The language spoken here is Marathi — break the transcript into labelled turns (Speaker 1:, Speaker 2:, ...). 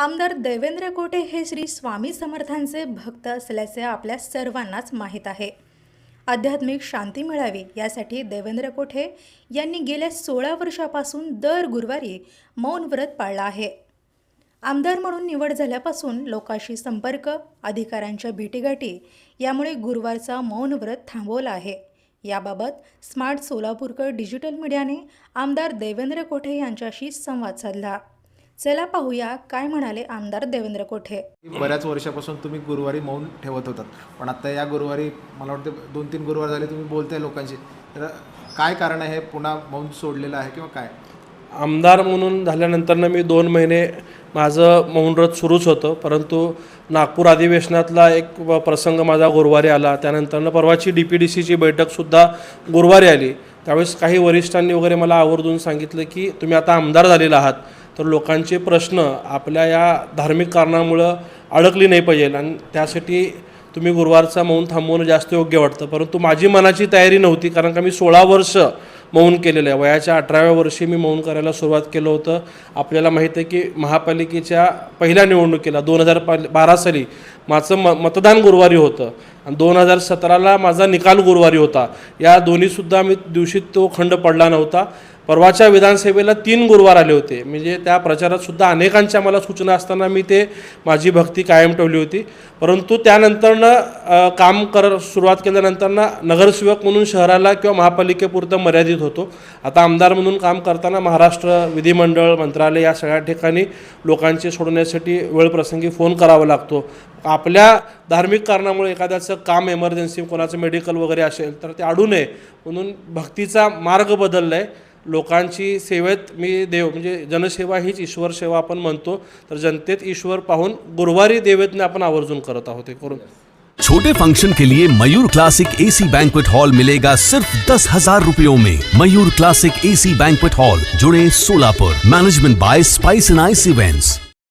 Speaker 1: आमदार देवेंद्र कोटे हे श्री स्वामी समर्थांचे भक्त असल्याचे आपल्या सर्वांनाच माहीत आहे. आध्यात्मिक शांती मिळावी यासाठी देवेंद्र कोठे यांनी गेल्या सोळा वर्षापासून दर गुरुवारी मौन व्रत पाळला आहे. आमदार म्हणून निवड झाल्यापासून लोकांशी संपर्क अधिकाऱ्यांच्या भेटीगाठी यामुळे गुरुवारचा मौन व्रत थांबवला आहे. याबाबत स्मार्ट सोलापूरकर डिजिटल मीडियाने आमदार देवेंद्र कोठे यांच्याशी संवाद साधला. चला पाहूया काय म्हणाले आमदार देवेंद्र कोठे.
Speaker 2: बऱ्याच वर्षापासून तुम्ही गुरुवारी मौन ठेवत होतात. पण आता या गुरुवारी मला वाटतं दोन तीन गुरुवार झाले तुम्ही बोलताय लोकांशी. तर काय कारण आहे पुन्हा मौन सोडलेलं आहे किंवा काय?
Speaker 3: आमदार म्हणून झाल्यानंतरनं मी दोन महिने माझं मौनव्रत सुरूच होतं. परंतु नागपूर अधिवेशनातला एक प्रसंग माझा गुरुवारी आला. त्यानंतरनं परवाची डी पी डी सीची बैठकसुद्धा गुरुवारी आली. त्यावेळेस काही वरिष्ठांनी वगैरे मला आवर्जून सांगितलं की तुम्ही आता आमदार झालेला आहात तर लोकांचे प्रश्न आपल्या या धार्मिक कारणामुळं अडकली नाही पाहिजे आणि त्यासाठी तुम्ही गुरुवारचा मौन थांबवणं जास्त योग्य वाटतं. परंतु माझी मनाची तयारी नव्हती कारण का मी सोळा वर्ष मौन केलेलं आहे. वयाच्या अठराव्या वर्षी मी मौन करायला सुरुवात केलं होतं. आपल्याला माहीत आहे की महापालिकेच्या पहिल्या निवडणुकीला दोन हजार बारा साली माझं म मतदान गुरुवारी होतं. आणि दोन हजार सतराला माझा निकाल गुरुवारी होता. या दोन्हीसुद्धा मी दिवशी तो खंड पडला नव्हता. परवाच्या विधानसभेला तीन गुरुवार आले होते. म्हणजे त्या प्रचारात सुद्धा अनेकांच्या मला सूचना असताना मी ते माझी भक्ती कायम ठेवली होती. परंतु त्यानंतरनं काम कर सुरुवात केल्यानंतरनं नगरसेवक म्हणून शहराला किंवा महापालिकेपुरतं मर्यादित होतो. आता आमदार म्हणून काम करताना महाराष्ट्र विधिमंडळ मंत्रालय या सगळ्या ठिकाणी लोकांचे सोडवण्यासाठी वेळप्रसंगी फोन करावा लागतो. आप आपल्या धार्मिक कारणामुळे एखाद्याचं काम एमर्जन्सी कोणाचं मेडिकल वगैरे असेल तर ते अडू नये. म्हणून भक्तीचा मार्ग बदलला आहे लोकांची सेवेत मी देव म्हणजे जनसेवा हीच ईश्वर सेवा आपण म्हणतो. तर जनतेत ईश्वर पाहून गुरुवारी देवेतने आपण आवर्जून करत आहोत हे करून.
Speaker 4: छोटे फंक्शन के लिए Mayur classic AC banquet hall मिलेगा सिर्फ दस हजार रूपयों में. Mayur classic AC banquet hall जुड़े Solapur. Management by spice and ice events